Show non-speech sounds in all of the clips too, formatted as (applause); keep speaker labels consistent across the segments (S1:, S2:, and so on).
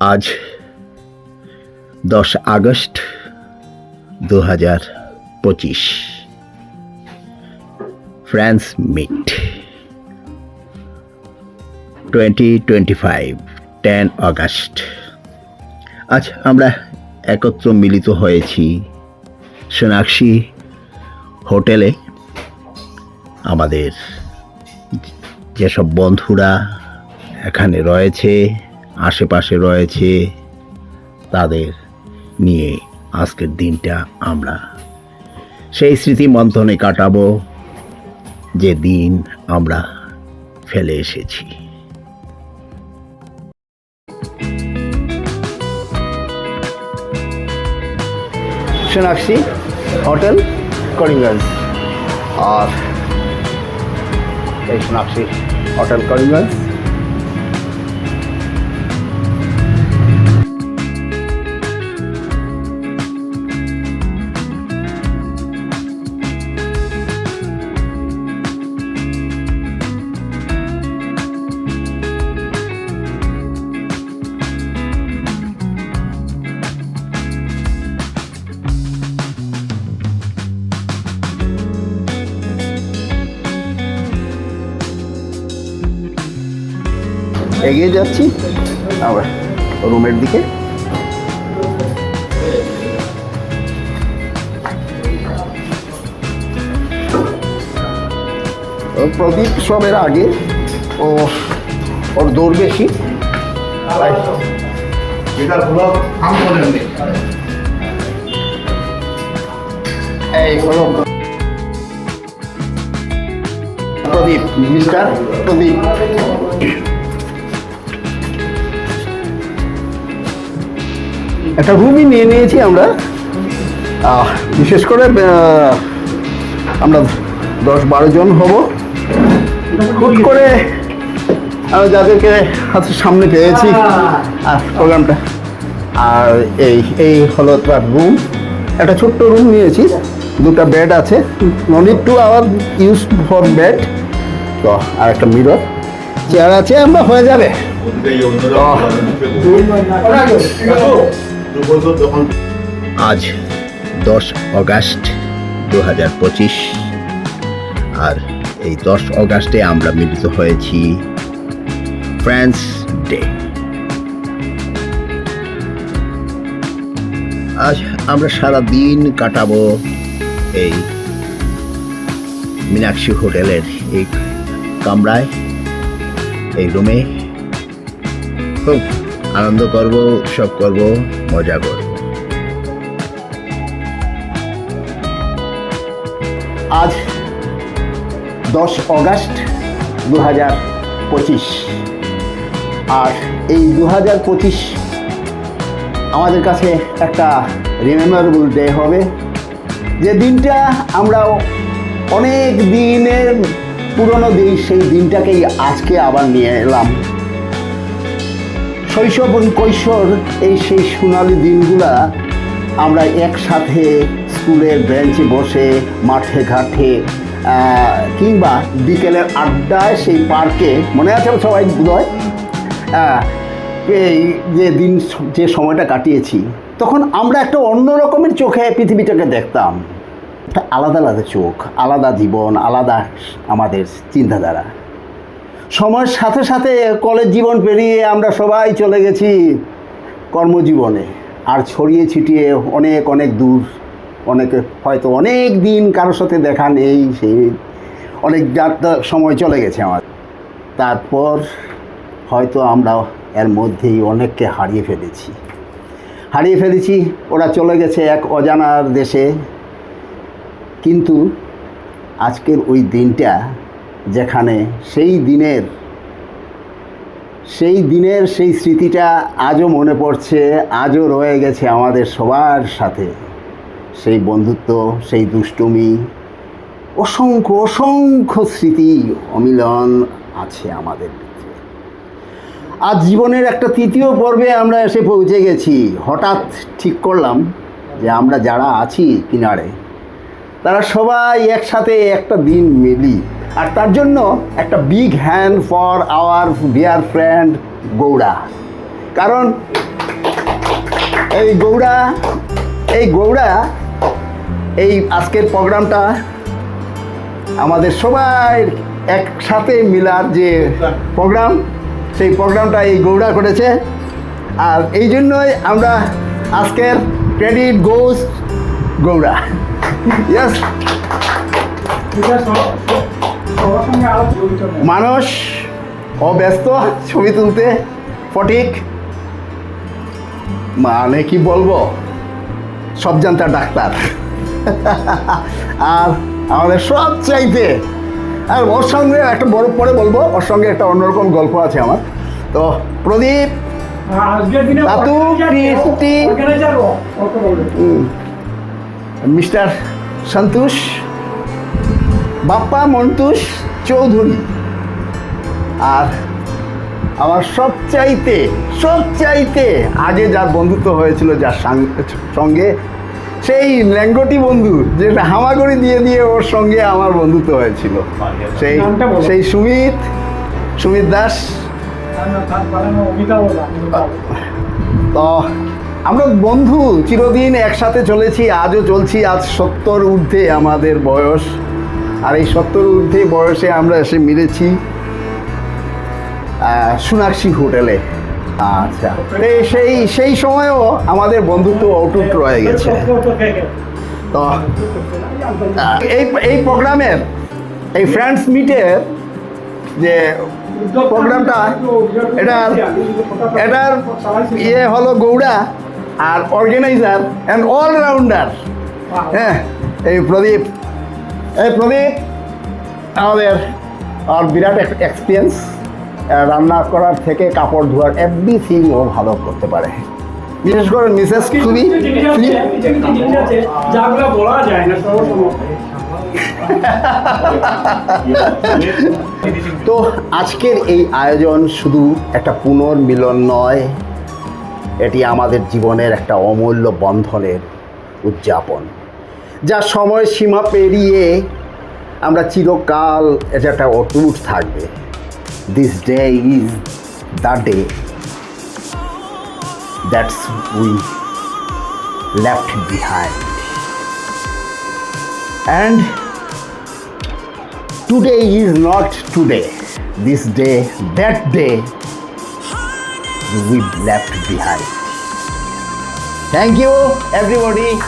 S1: আজ দশ আগস্ট দু হাজার পঁচিশ। Friends meet. Twenty twenty five, ten August. আজ আমরা একত্র মিলিত হয়েছি সোনাক্ষী হোটেলে। আমাদের যেসব বন্ধুরা এখানে রয়েছে আশেপাশে রয়েছে তাদের নিয়ে আজকের দিনটা আমরা। সেই স্মৃতি মন্থনে কাটাবো যে দিন আমরা ফেলে এসেছি। সোনাক্ষী হোটেল, করিমগঞ্জ। আর এই সোনাক্ষী হোটেল, করিমগঞ্জ। এগিয়ে যাচ্ছি। আবার রুমের দিকে। প্রদীপ সবের আগে। ও, ওর দৌড় বেশি। তাই এই প্রদীপ, মিস্টার প্রদীপ। একটা রুমই নিয়ে নিয়েছি আমরা। আহ, বিশেষ করে আমরা দশ বারো জন হব। হুট করে আমরা যাদেরকে হাতের সামনে পেয়েছি। আর প্রোগ্রামটা। আর এই এই হলো তার রুম একটা ছোট্ট রুম নিয়েছি। দুটো বেড আছে। No need to our use for bed তো আর একটা মিরর চেয়ার আছে আমরা হয়ে যাবে। আজ দশ অগাস্ট দু হাজার পঁচিশ। আর এই দশ অগাস্টে আমরা মিলিত হয়েছি ফ্রান্স ডে। আজ আমরা সারা দিন কাটাবো এই মীনাক্ষী হোটেলের এই কামরায়, এই রুমে। খুব আনন্দ করব, উৎসব করব, মজা করব। আজ দশ অগাস্ট দু হাজার পঁচিশ। আর এই দু হাজার পঁচিশ আমাদের কাছে একটা রিমেম্বারেবল ডে হবে। যে দিনটা আমরা অনেক দিনের পুরনো দিন, সেই দিনটাকেই আজকে আবার নিয়ে এলাম। শৈশব এবং কৈশোর এই সেই সোনালি দিনগুলা আমরা একসাথে স্কুলের বেঞ্চে বসে, মাঠে, ঘাটে কিংবা বিকেলের আড্ডায় সেই পার্কে, মনে আছে সবাই বোধহয়? এই যে দিন, যে সময়টা কাটিয়েছি, তখন আমরা একটা অন্য রকমের চোখে পৃথিবীটাকে দেখতাম। আলাদা আলাদা চোখ, আলাদা জীবন, আলাদা আমাদের চিন্তাধারা। সময়ের সাথে সাথে কলেজ জীবন পেরিয়ে আমরা সবাই চলে গেছি কর্মজীবনে। আর ছড়িয়ে ছিটিয়ে অনেক অনেক দূর। অনেকে হয়তো অনেক দিন কারোর সাথে দেখা নেই সেই অনেক যাত্রা সময় চলে গেছে আমার। তারপর হয়তো আমরা এর মধ্যেই অনেককে হারিয়ে ফেলেছি। হারিয়ে ফেলেছি, ওরা চলে গেছে এক অজানার দেশে। কিন্তু আজকের ওই দিনটা যেখানে সেই দিনের সেই দিনের সেই স্মৃতিটা আজও মনে পড়ছে, আজও রয়ে গেছে আমাদের সবার সাথে। সেই বন্ধুত্ব, সেই দুষ্টুমি, অসংখ্য অসংখ্য স্মৃতি অমিলন আছে আমাদের আজ জীবনের একটা তৃতীয় পর্বে আমরা এসে পৌঁছে গেছি। হঠাৎ ঠিক করলাম যে আমরা যারা আছি কিনারে তারা সবাই একসাথে একটা দিন মিলি। আর তার জন্য একটা big hand for our dear friend Gowda. কারণ এই গৌড়া এই গৌড়া, এই আজকের প্রোগ্রামটা আমাদের সবাই একসাথে মিলার যে প্রোগ্রাম, সেই প্রোগ্রামটা এই গৌড়া করেছে। আর এই জন্যই আমরা আজকের ক্রেডিট গোস গৌড়া। ইয়েস। মানুষ অব্যস্ত ছবি তুলতে ফটিক। মানে কি বলব? সব জানতার ডাক্তার। আর আমাদের সব চাইতে আর ওর সঙ্গে একটা বড় পরে বলব ওর সঙ্গে একটা অন্যরকম গল্প আছে আমার। তো প্রদীপ দাতু, কৃষ্টি। মিস্টার সন্তোষ বাপ্পা মন্তুষ চৌধুরী। আর আমার সবচাইতে সবচাইতে আগে যার বন্ধুত্ব হয়েছিল যার সঙ্গে সেই ল্যাঙ্গটি বন্ধু যেটা হামাগুড়ি দিয়ে দিয়ে ওর সঙ্গে আমার বন্ধুত্ব হয়েছিল। সেই সেই সুমিত সুমিত দাস। তো আমরা বন্ধু চিরদিন একসাথে চলেছি, আজও চলছি, আজ সত্তর ঊর্ধ্বে আমাদের বয়স। আর এই সত্তর ঊর্ধ্বে বয়সে আমরা এসে মিলেছি সোনাক্ষী হোটেলে। আচ্ছা সেই সেই সময়ও আমাদের বন্ধুত্ব অটুট রয়ে গেছে। তো, এই এই প্রোগ্রামের এই ফ্রেন্ডস মিটের যে প্রোগ্রামটা, এটার এটার ইয়ে হলো গৌড়া। আর অর্গানাইজার অ্যান্ড অলরাউন্ডার হ্যাঁ এই প্রদীপ। এই প্রদীপ আমাদের আর বিরাট এক্সপিরিয়েন্স রান্না করার থেকে কাপড় ধোয়ার এভরিথিং ও ভালো করতে পারে। বিশেষ করে মিসেস খুবই
S2: বলা যায় না
S1: তো আজকের এই আয়োজন শুধু একটা পুনর্মিলন নয় এটি আমাদের জীবনের একটা অমূল্য বন্ধনের উদযাপন, যা সময় সীমা পেরিয়ে আমরা চিরকাল এটা একটা অটুট থাকবে। This day is the day that's we left behind and today is not today this day that day we left behind. Thank you everybody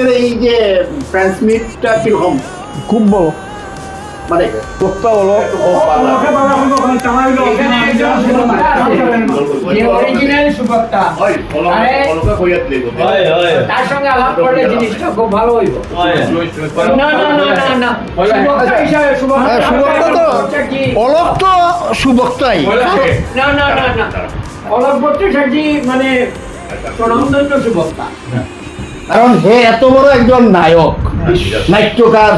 S1: আজকের এই যে ফ্রেন্ডস মিটটা কীরকম?
S2: খুব বড়।
S1: মানে
S2: বক্তা বলো।
S3: তার সঙ্গে আলাপ করলে জিনিসটা খুব ভালো হইব। না না না না না সুভক্তা হিসাবে সুভক্তা
S1: হ্যাঁ, সুবক্তা তো অলক তো সুবক্তাই।
S3: না না না না অলক ভট্টাচার্যী মানে প্রণামদণ্ড সুভক্তা
S1: কারণ হে এত বড় একজন নায়ক নাট্যকার।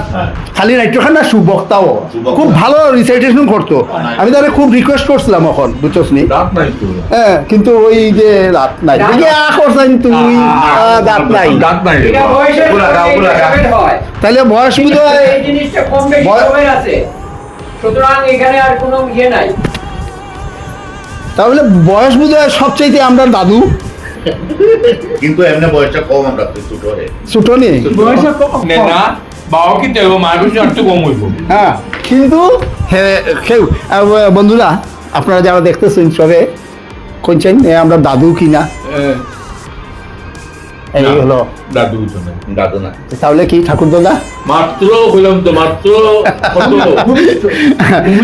S1: খালি নাট্যকার না সুবক্তাও। খুব ভালো রিসাইটেশন করতো। আমি তাহলে খুব রিকোয়েস্ট করছিলাম এখন বুঝছস নি হ্যাঁ কিন্তু ওই যে রাত নাই। দেখি আ করছেন আহ, দাঁত নাই।
S3: এভাবে হয়।
S1: তাহলে বয়স বোধ হয়
S3: এই জিনিসটা কম বেশি
S1: বয়-
S3: সবাই আছে। সুতরাং এখানে আর কোনো ইয়ে নাই।
S1: তাহলে বয়স বোধ হয় সবচাইতে আমরা দাদু।
S4: কিন্তু এমনি বয়সটা কম আমরা ছোট হয়ে।
S1: ছোটো নেই।
S5: না বাবা কি দেবো মার বেশি একটু কম হইব।
S1: হ্যাঁ কিন্তু হ্যাঁ কেউ বন্ধুরা আপনারা যারা দেখতেছেন সবে কোনছেন আমরা দাদু কিনা? এই হলো।
S5: দাদু
S4: দাদু না।
S1: তাহলে কি ঠাকুর দাদা?
S5: মাত্র হইলাম তো মাত্র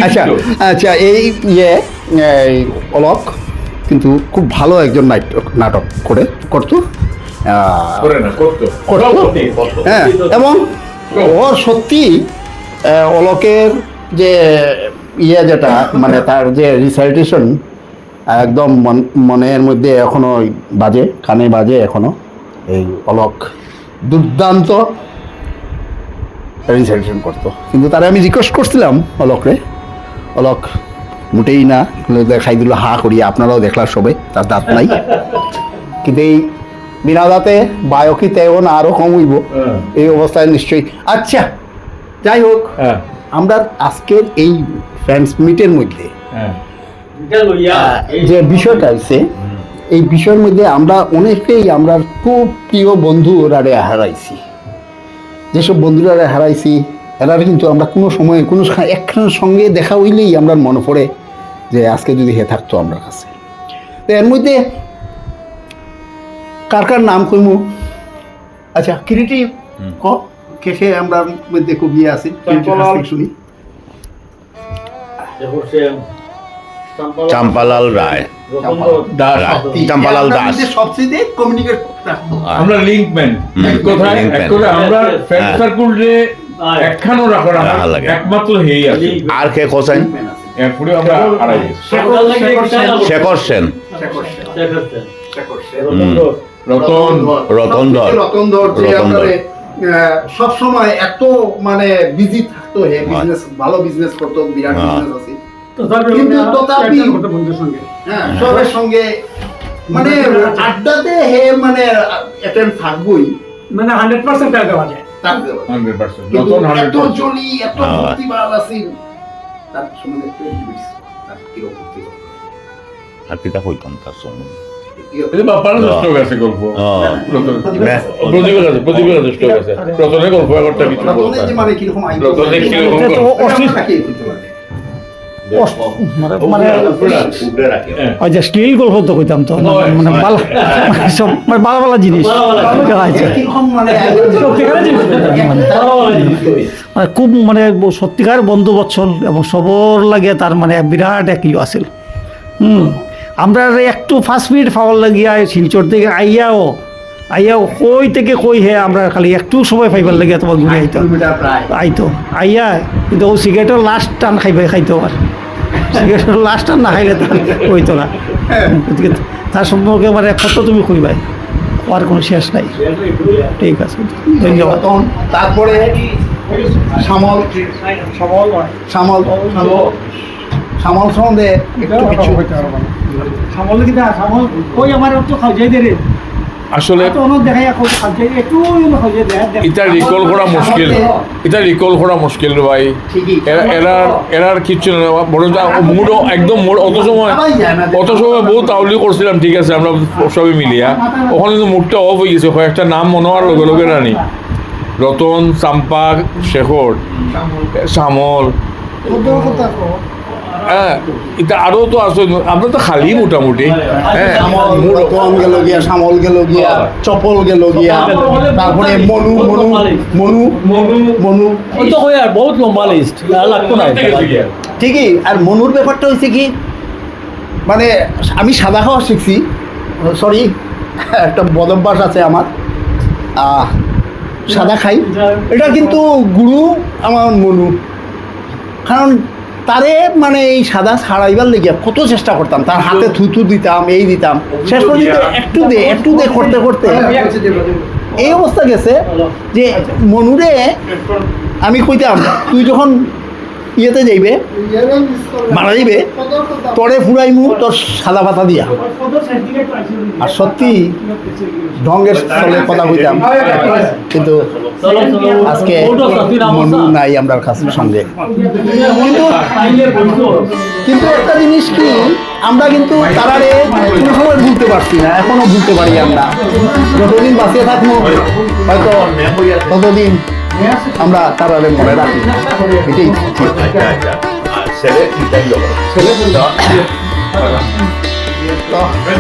S1: আচ্ছা আচ্ছা এই ইয়ে এই অলক কিন্তু খুব ভালো একজন নাটক নাটক করে করতো। হ্যাঁ এবং ওর সত্যি অলকের যে ইয়ে যেটা মানে তার যে রিসাইটেশন একদম মন- মনের মধ্যে এখনও বাজে কানে বাজে এখনও। এই অলক দুর্দান্ত রিসাইটেশন করতো। কিন্তু তারা আমি রিকোয়েস্ট করছিলাম অলকরে। অলক মোটেই না দেখাই দিল হা করি আপনারাও দেখলাম সবে তার দাঁত নাই। কিন্তু এই বিনা দাঁতে বায়কিতে এখন আরও কম হইব।
S5: হ্যাঁ।
S1: এই অবস্থায় নিশ্চয়ই। আচ্ছা যাই হোক
S5: হ্যাঁ।
S1: আমরা আজকের এই ফ্রেন্ডস মিটের মধ্যে
S5: হ্যাঁ।
S1: যে বিষয়টা আছে এই বিষয়ের মধ্যে আমরা অনেকেই আমরা খুব প্রিয় বন্ধুরা হারাইছি। যেসব বন্ধুরা হারাইছি এরা কিন্তু আমরা কোনো সময় কোনো একখানের সঙ্গে দেখা হইলেই আমরা মনে পড়ে যে আজকে যদি হে থাকতো আমার কাছে। তো এর মধ্যে কার কার নাম কইমু? আচ্ছা কিরিটি ক? কে কে আমরা মধ্যে খুব ইয়ে আছি শুনি।
S4: চাম্পালাল। রায়। চাম্পালাল দাস।
S1: সবচেয়ে কমিউনিকেট
S5: আমরা লিঙ্কম্যান এক কথায় এক কথায় আমরা ফ্রেন্ড। সার্কুল রে একখানো রাখো না। একমাত্র হেই আছে।
S4: আর কে
S5: এরপরে আমরা হারাই
S4: শেখর সেন।
S5: রতন
S4: রতন। ধর
S1: রতন ধর যে আপনারে সব সময় এত মানে বিজি থাকতো হে বিজনেস ভালো বিজনেস করতো বিরাট
S4: হ্যাঁ।
S1: বিজনেস আছে। কিন্তু তথাপি হ্যাঁ সবার সঙ্গে মানে আড্ডাতে হে মানে অ্যাটেন্ড থাকবই।
S2: মানে হান্ড্রেড পার্সেন্ট টাকা দেওয়া যায়।
S1: তার
S4: কিতা কইতাম তার সম্বন্ধে
S5: গল্প একটা কিছু
S1: মানে।
S2: ওই যে স্টিল গল্প তো কইতাম তো মানে ভালো মানে সব মানে ভালো ভালো জিনিস।
S1: মানে
S2: মানে মানে খুব মানে সত্যিকার বন্ধু বৎসল এবং সবর লাগে তার মানে বিরাট এক ইয়ে আছিল। হুম। আমরা আর একটু ফার্স্ট মিনিট পাওয়ার লাগিয়া শিলচর থেকে আইয়াও আইয়াও কই থেকে কই হে আমরা খালি একটু সময় পাইবার লাগিয়া তোমার ঘুরে
S1: প্রায়।
S2: আইতো। আইয়া কিন্তু ও সিগারেটের লাস্ট টান খাইবে খাইতো আর সিগারেটের লাস্ট টান না খাইলে তার হইতো না। গতিকে তার সম্পর্কে মানে কত তুমি কইবাই আর কোনো শেষ নাই। ঠিক আছে ধন্যবাদ।
S1: তারপরে শ্যামল শ্যামল শ্যামল শ্যামল সম্বন্ধে একটু কিছু
S2: সামল কিনা সামল কই আমার একটু খাওয়াই দে রে।
S5: আসলে এটা রিকল করা মুশকিল। এটা রিকল করা মুশকিল ভাই। এরার এরার কিছু না মুড একদম মুড অত সময় অত সময় বহুত তাউলি করছিলাম ঠিক আছে আমরা সবই মিলিয়া। ওখানে কিন্তু মুডটা অফ হয়ে গেছে কয়েকটা নাম মনে হওয়ার লগে লগে রানি। রতন চাম্পা শেখর শ্যামল হ্যাঁ এটা আরও তো আছে। আমরা তো খালি মোটামুটি। হ্যাঁ।
S1: গেল গিয়া শ্যামল গেল গিয়া চপল গেল গিয়া তারপরে মনু মনু মনু মনু।
S6: তো কই আর বহুত লম্বা লিস্ট লাগতো না
S1: ঠিকই আর মনুর ব্যাপারটা হয়েছে কি মানে আমি সাদা খাওয়া শিখছি। সরি একটা বদভ্যাস আছে আমার। আহ, সাদা খাই। এটা কিন্তু গুরু আমার মনু। কারণ তারে মানে এই সাদা ছাড়াইবার লেগে কত চেষ্টা করতাম। তার হাতে থুতু দিতাম এই দিতাম। শেষ পর্যন্ত একটু দে একটু দে করতে করতে। এই অবস্থা গেছে যে মনুরে আমি কইতাম তুই যখন ইয়েতে যাইবে, মারা যাইবে তরে ফুরাইমু তোর সাদা পাতা দিয়া। আর সত্যি, ঢঙ্গের স্থলে কথা কইতাম, কিন্তু আজকে মনু নাই আমরা কাছে সঙ্গে। কিন্তু কিন্তু একটা জিনিস কি, আমরা কিন্তু তারারে কোনো সময় ভুলতে পারছি না, এখনও ভুলতে পারি আমরা। যতদিন বাঁচিয়ে থাকব, হয়তো ততদিন আমরা তারারে মনে রাখি এটাই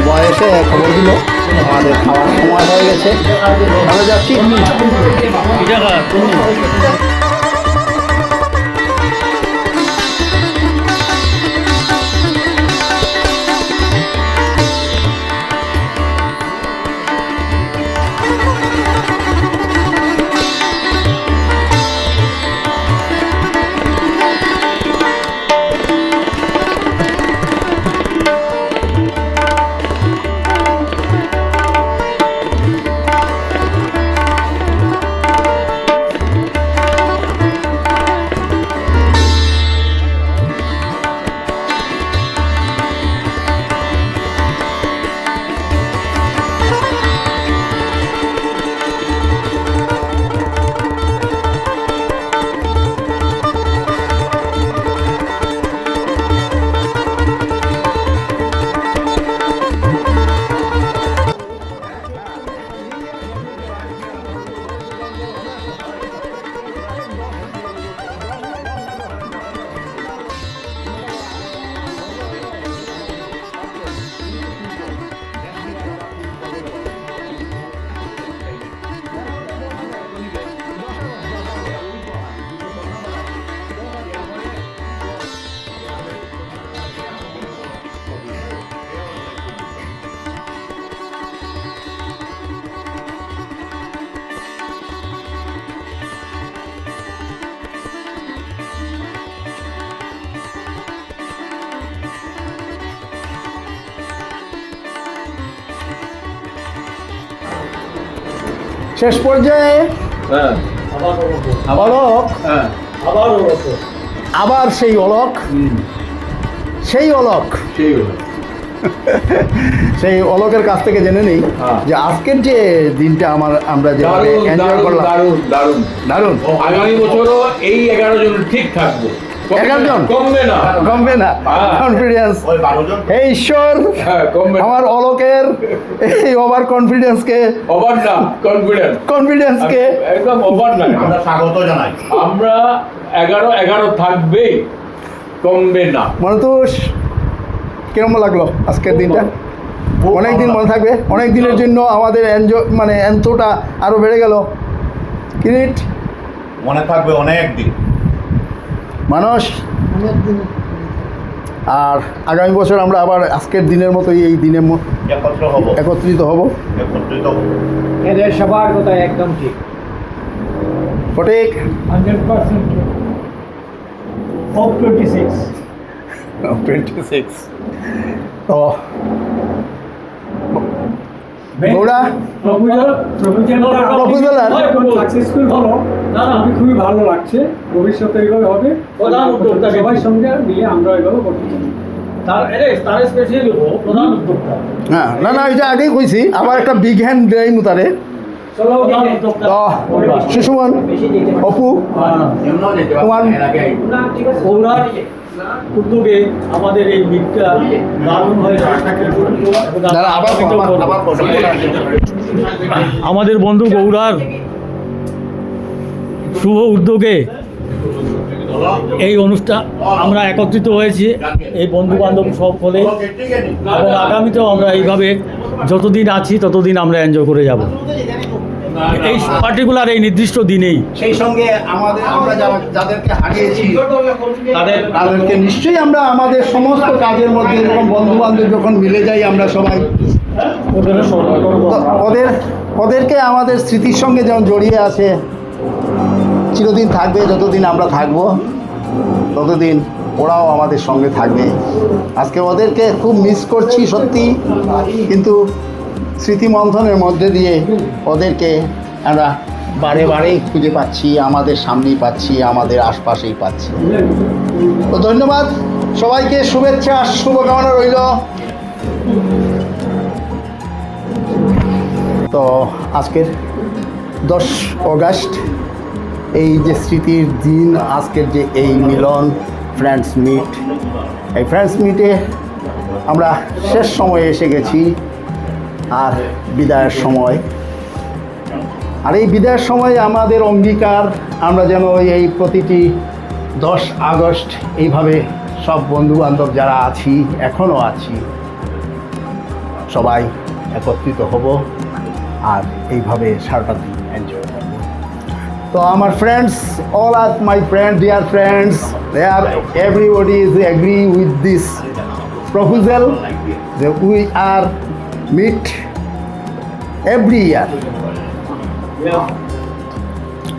S1: বয়সে খবর দিল আমাদের খাওয়ার সময় হয়ে গেছে। যাচ্ছি? শেষ পর্যায়ে অলক। আবার সেই অলক। সেই অলক। (laughs) সেই অলকের কাছ থেকে জেনে নেই যে আজকের যে দিনটা আমার আমরা যেভাবে এনজয় করলাম।
S5: দারুণ দারুণ।
S1: দারুণ।
S5: আগামী বছরও এই এগারো জন ঠিক থাকব।
S1: জন?
S5: কমবে না।
S1: কমবে না।
S5: হ্যাঁ।
S1: কনফিডেন্স ঈশ্বর
S5: হ্যাঁ কমবে
S1: আমার অলকের এই ওভার কনফিডেন্সকে
S5: ওভার না কনফিডেন্ট
S1: কনফিডেন্সকে
S5: একদম ওভার না।
S4: আমরা স্বাগত জানাই।
S5: আমরা এগারো এগারো থাকবেই কমবে না।
S1: মনতোষ কিরম লাগল আজকের দিনটা? অনেক দিন মনে থাকবে। অনেক দিনের জন্য আমাদের এনজয় মানে এন্তটা আরও বেড়ে গেল। কিরিট?
S4: মনে থাকবে অনেক দিন।
S1: মানুষ আর আগামী বছর আমরা আবার আজকের দিনের মতোই এই দিনে একত্রিত হব।
S4: একত্রিত হব।
S3: এদের সবার কথা একদম ঠিক।
S1: Fatik
S3: hundred percent twenty six
S1: twenty six তো গৌড়া
S7: প্রপোজাল? সাকসেসফুল হলো? আমি খুবই ভালো লাগছে। ভবিষ্যতে এইভাবে হবে।
S6: প্রধান উদ্যোক্তা
S7: সবাই সঙ্গে মিলে আমরা এইভাবে করতে চাই
S6: তার এরে তার স্পেশালি প্রধান উদ্যোক্তা।
S1: হ্যাঁ না না এটা আগেই কইছি আবার একটা বিগ হ্যান্ড দেয় মুতারে
S7: চলো
S6: প্রধান উদ্যোক্তা।
S1: তো শিশুমন অপু তোমার
S6: পৌরার উদ্যোগে আমাদের এই মিটটা। আমাদের বন্ধু গৌরার শুভ উদ্যোগে এই অনুষ্ঠান আমরা একত্রিত হয়েছি এই বন্ধু বান্ধব সকলে এবং আগামীতেও আমরা এইভাবে যতদিন আছি ততদিন আমরা এনজয় করে যাব। এই পার্টিকুলার এই নির্দিষ্ট দিনেই।
S1: সেই সঙ্গে আমাদের আমরা যারা যাদেরকে হারিয়েছি
S6: তাদের
S1: তাদেরকে নিশ্চয়ই আমরা আমাদের সমস্ত কাজের মধ্যে এরকম বন্ধু বান্ধব যখন মিলে যাই আমরা সবাই ওদের ওদেরকে আমাদের স্মৃতির সঙ্গে যেমন জড়িয়ে আছে চিরদিন থাকবে যতদিন আমরা থাকব ততদিন ওরাও আমাদের সঙ্গে থাকবে। আজকে ওদেরকে খুব মিস করছি সত্যি কিন্তু স্মৃতি মন্থনের মধ্যে দিয়ে ওদেরকে আমরা বারে বারেই খুঁজে পাচ্ছি, আমাদের সামনেই পাচ্ছি, আমাদের আশপাশেই পাচ্ছি। তো ধন্যবাদ, সবাইকে শুভেচ্ছা, শুভকামনা রইল। তো আজকের দশ অগাস্ট, এই যে স্মৃতির দিন, আজকের যে এই মিলন, ফ্রেন্ডস মিট, এই ফ্রেন্ডস মিটে আমরা শেষ সময়ে এসে গেছি। আর বিদায়ের সময়। আর এই বিদায়ের সময় আমাদের অঙ্গীকার, আমরা যেন এই প্রতিটি দশ আগস্ট এইভাবে সব বন্ধু বান্ধব যারা আছি এখনও আছি, সবাই একত্রিত হব আর এইভাবে সারাটা দিন এনজয় করব। তো আমার friends all R my friend dear friends they are everybody is agree with this proposal যে we are meet every year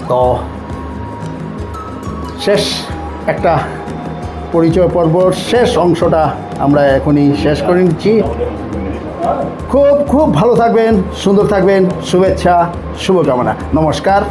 S1: তো শেষ একটা পরিচয় পর্ব, শেষ অংশটা আমরা এখনই শেষ করে নিচ্ছি। খুব খুব ভালো থাকবেন, সুন্দর থাকবেন, শুভেচ্ছা, শুভকামনা। নমস্কার।